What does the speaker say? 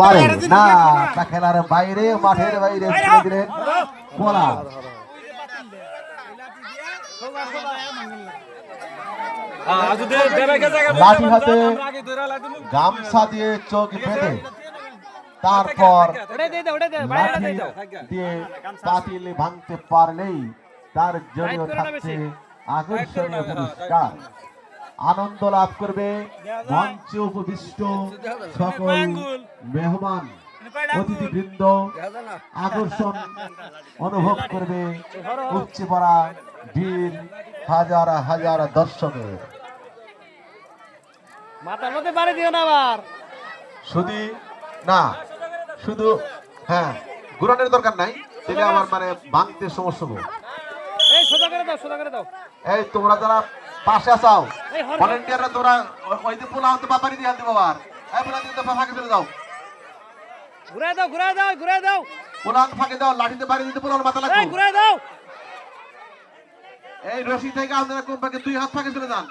পারে না তা খেলার বাইরে মাঠের বাইরে ছেড়ে দিলেন কোলা লাঠি হাতে গামছা দিয়ে চোখ বেঁধে তারপর দিয়ে পাতিল ভাঙতে পারলেই তার জন্য থাকছে আকর্ষণীয় পুরস্কার। আনন্দ লাভ করবে। মঞ্চে উপবিষ্ট সকল মেহমান অতিথিবৃন্দ আকর্ষণ অনুভব করবে উপচে পড়া ভিড় হাজার হাজার দর্শকের। মাথার মধ্যে বাড়ি দিও না আবার। শুধু না শুধু হ্যাঁ দরকার নাই আমার মানে ভাঙতে সমস্যা এই সোজা করে দাও সোজা করে দাও। এই তোমরা যারা পাশে আসাও ভলেন্টিয়াররা তোরা ওই- দিন পোলা হতে বাপারি দিয়ে আনতে আর। এই পোলা দিয়ে ফাঁকে ফেলে দাও। ঘুরে দাও ঘুরে দাও ঘুরে দাও। পোলা হাত ফাঁকে দাও লাঠিতে বাড়ি দিতে পোলার মাথা লাগবে। ঘুরে দাও। এই রশি থেকে আপনারা কোম্পাকে দুই হাত ফাঁকে ফেলে যান